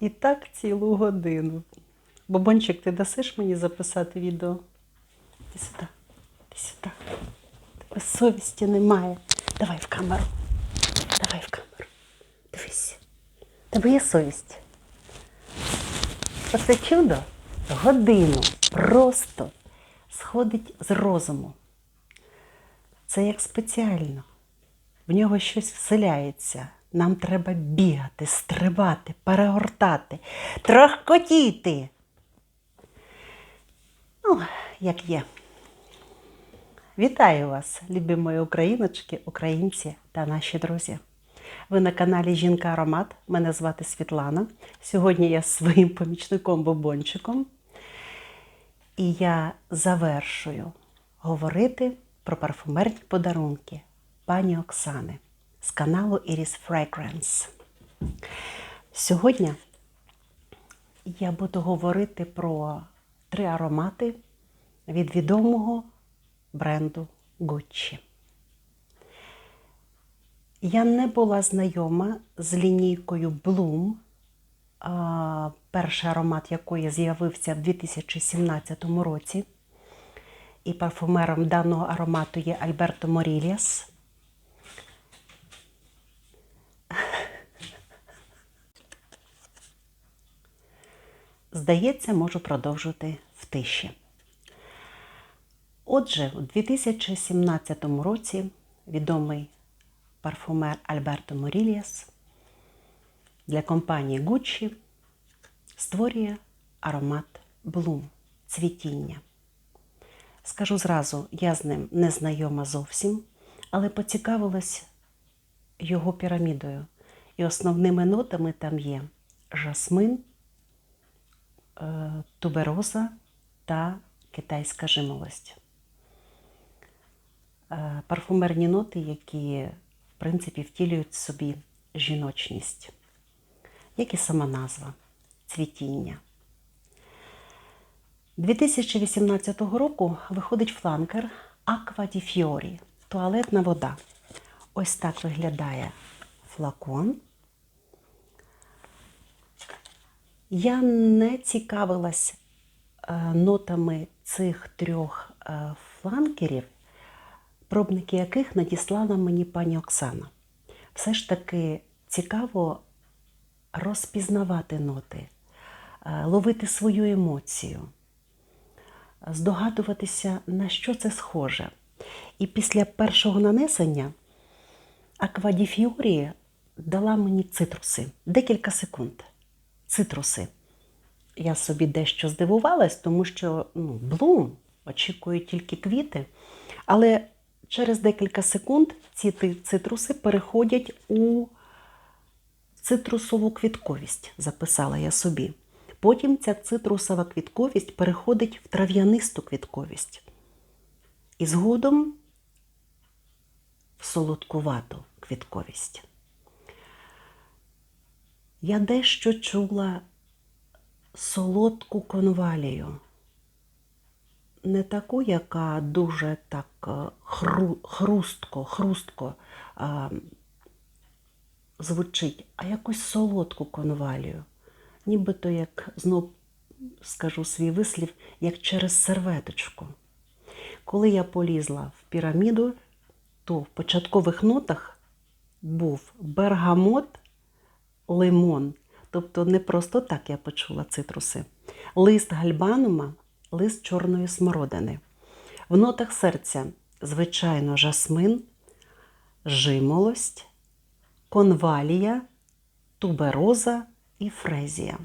І так цілу годину. Бобончик, ти дасиш мені записати відео? Ти сюди, ти сюди. Тебе совісті немає. Давай в камеру. Давай в камеру. Дивись. Тебе є совість. Оце чудо годину просто сходить з розуму. Це як спеціально. В нього щось вселяється. Нам треба бігати, стрибати, перегортати, трохкотіти. Ну, як є. Вітаю вас, любі мої україночки, українці та наші друзі. Ви на каналі Жінка Аромат. Мене звати Світлана. Сьогодні я з своїм помічником Бобончиком. І я завершую говорити про парфумерні подарунки пані Оксани з каналу Iris Fragrance. Сьогодні я буду говорити про три аромати від відомого бренду Gucci. Я не була знайома з лінійкою Bloom, перший аромат якої з'явився в 2017 році. І парфумером даного аромату є Альберто Моріліас. Здається, можу продовжувати в тиші. Отже, у 2017 році відомий парфумер Альберто Моріліас для компанії Gucci створює аромат Bloom цвітіння. Скажу зразу, я з ним не знайома зовсім, але поцікавилась його пірамідою. І основними нотами там є жасмин, тубероза та китайська жимолость. Е, Парфумерні ноти, які, в принципі, втілюють в собі жіночність, як і сама назва цвітіння. 2018 року виходить фланкер Aqua di Fiori – туалетна вода. Ось так виглядає флакон. Я не цікавилась е, нотами цих трьох е, фланкерів, пробники яких надіслала мені пані Оксана. Все ж таки цікаво розпізнавати ноти, е, ловити свою емоцію, здогадуватися, на що це схоже. І після першого нанесення Аквадіфіорі дала мені цитруси декілька секунд. Цитруси. Я собі дещо здивувалась, тому що ну, блум очікує тільки квіти. Але через декілька секунд ці цитруси переходять у цитрусову квітковість, записала я собі. Потім ця цитрусова квітковість переходить в трав'янисту квітковість. І згодом в солодкувату квітковість. Я дещо чула солодку конвалію. Не таку, яка дуже так е, хру, хрустко, хрустко а, звучить, а якусь солодку конвалію. Нібито, як знов скажу свій вислів, як через серветочку. Коли я полізла в піраміду, то в початкових нотах був бергамот, лимон. Тобто не просто так я почула цитруси. Лист гальбанума, лист чорної смородини. В нотах серця, звичайно, жасмин, жимолость, конвалія, тубероза і фрезія.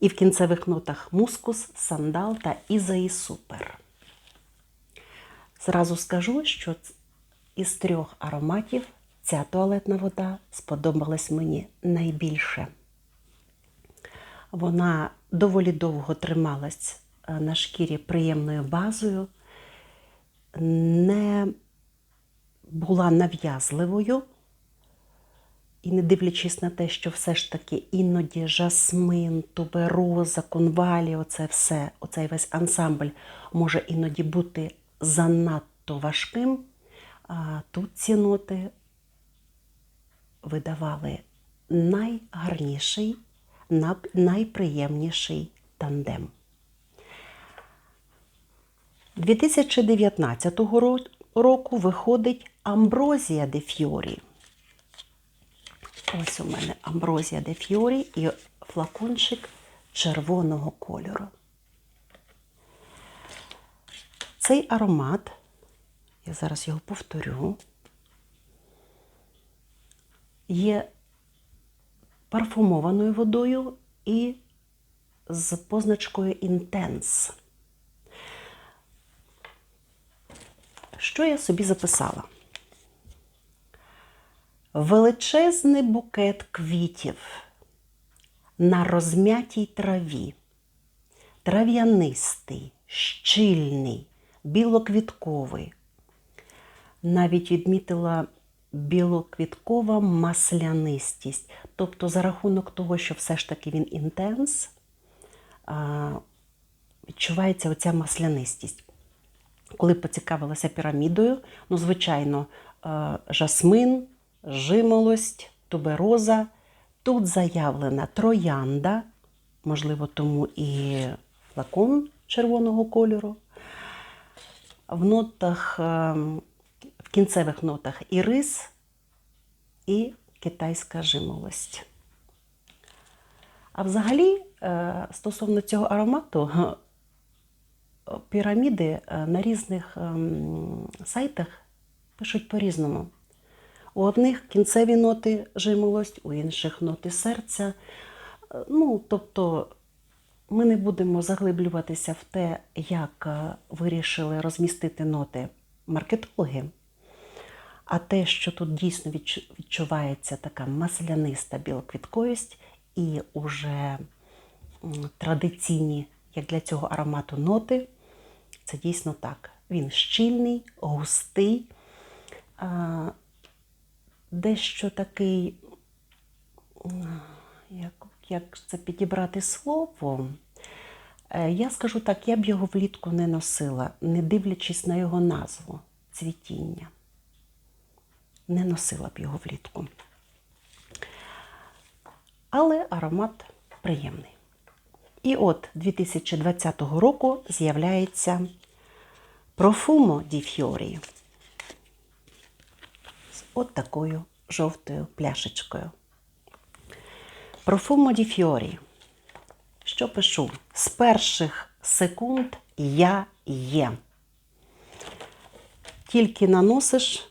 І в кінцевих нотах мускус, сандал та ізаї супер. Зразу скажу, що із трьох ароматів ця туалетна вода сподобалась мені найбільше. Вона доволі довго трималась е, на шкірі приємною базою, не була нав'язливою. І не дивлячись на те, що все ж таки іноді жасмин, тубероза, конвалі, оце все, оцей весь ансамбль може іноді бути занадто важким, а тут ці ноти видавали найгарніший, найприємніший тандем. 2019 року виходить Амброзія де Фьорі. Ось у мене Амброзія де Фьорі і флакончик червоного кольору. Цей аромат, я зараз його повторю, є парфумованою водою і з позначкою Intense. Що я собі записала? Величезний букет квітів на розм'ятій траві, трав'янистий, щільний, білоквітковий. Навіть відмітила білоквіткова маслянистість. Тобто, за рахунок того, що все ж таки він інтенс, відчувається оця маслянистість. Коли поцікавилася пірамідою, ну, звичайно, жасмин, жимолость, тубероза. Тут заявлена троянда, можливо, тому і флакон червоного кольору. В нотах, е, в кінцевих нотах і рис, і китайська жимолость. А взагалі, е, стосовно цього аромату, піраміди е, на різних ем, сайтах пишуть по-різному. У одних кінцеві ноти жимолость, у інших ноти серця. Е, Ну, тобто ми не будемо заглиблюватися в те, як вирішили розмістити ноти маркетологи. А те, що тут дійсно відчувається така масляниста білоквітковість і уже традиційні, як для цього аромату, ноти, це дійсно так. Він щільний, густий, дещо такий, як, як це підібрати слово. Е, Я скажу так, я б його влітку не носила, не дивлячись на його назву цвітіння. Не носила б його влітку. Але аромат приємний. І от 2020 року з'являється Profumo di Fiori з от такою жовтою пляшечкою. Profumo di Fiori. Що пишу? З перших секунд я є. Тільки наносиш,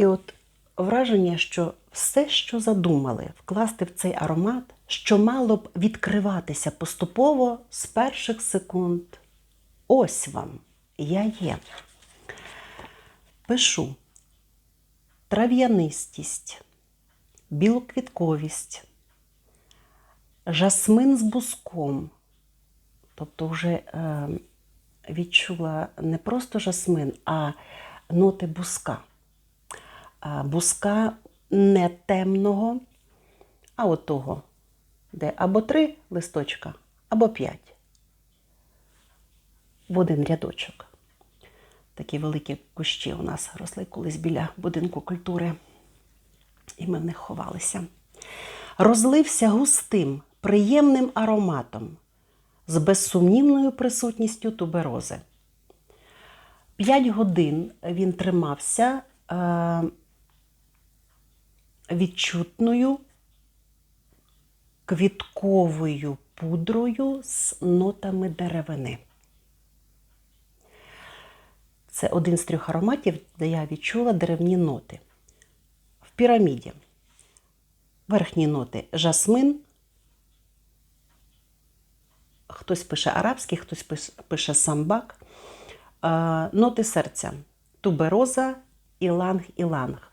і от враження, що все, що задумали вкласти в цей аромат, що мало б відкриватися поступово з перших секунд. Ось вам, я є. Пишу трав'янистість, білоквітковість, жасмин з буском. Тобто вже е, відчула не просто жасмин, а ноти буска. Буска не темного, а от того, де або три листочка, або п'ять. В один рядочок. Такі великі кущі у нас росли колись біля будинку культури, і ми в них ховалися. Розлився густим, приємним ароматом з безсумнівною присутністю туберози. П'ять годин він тримався е, відчутною квітковою пудрою з нотами деревини. Це один з трьох ароматів, де я відчула деревні ноти. В піраміді. Верхні ноти жасмин. Хтось пише арабський, хтось пише самбак. Е, Ноти серця. Тубероза, іланг-іланг.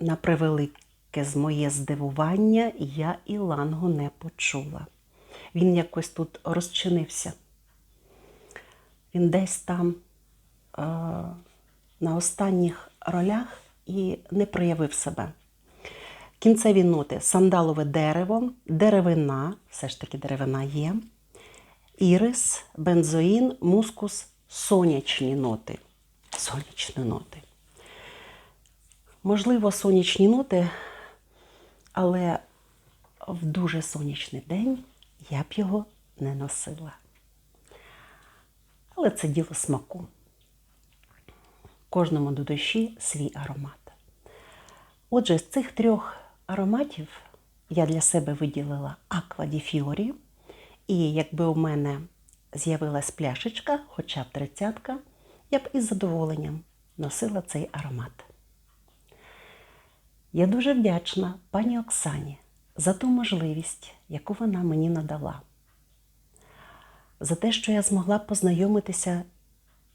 На превелике з моє здивування я ілангу не почула. Він якось тут розчинився. Він десь там е, на останніх ролях і не проявив себе. Кінцеві ноти сандалове дерево, деревина, все ж таки деревина є, ірис, бензоїн, мускус, сонячні ноти. Сонячні ноти. Можливо, сонячні ноти але в дуже сонячний день я б його не носила. Але це діло смаку. Кожному до душі свій аромат. Отже, з цих трьох ароматів я для себе виділила Аква ді Фіорі. І якби у мене з'явилась пляшечка, хоча б тридцятка, я б із задоволенням носила цей аромат. Я дуже вдячна пані Оксані за ту можливість, яку вона мені надала, за те, що я змогла познайомитися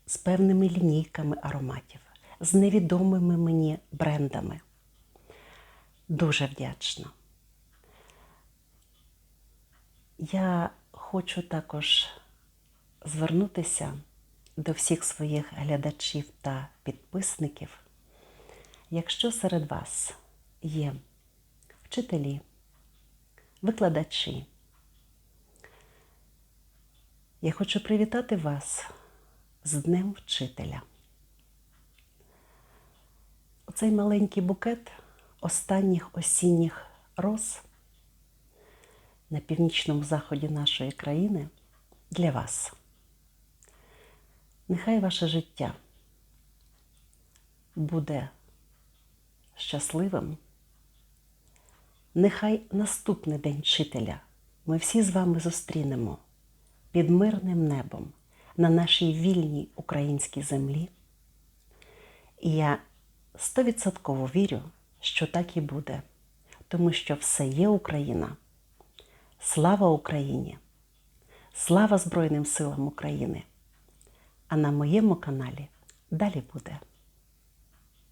з певними лінійками ароматів, з невідомими мені брендами. Дуже вдячна. Я хочу також звернутися до всіх своїх глядачів та підписників. Якщо серед вас є вчителі, викладачі, я хочу привітати вас з Днем Вчителя. Оцей маленький букет останніх осінніх роз на північному заході нашої країни для вас. Нехай ваше життя буде щасливим. Нехай наступний день вчителя ми всі з вами зустрінемо під мирним небом на нашій вільній українській землі. І я стовідсотково вірю, що так і буде, тому що все є Україна. Слава Україні! Слава Збройним силам України! А на моєму каналі далі буде.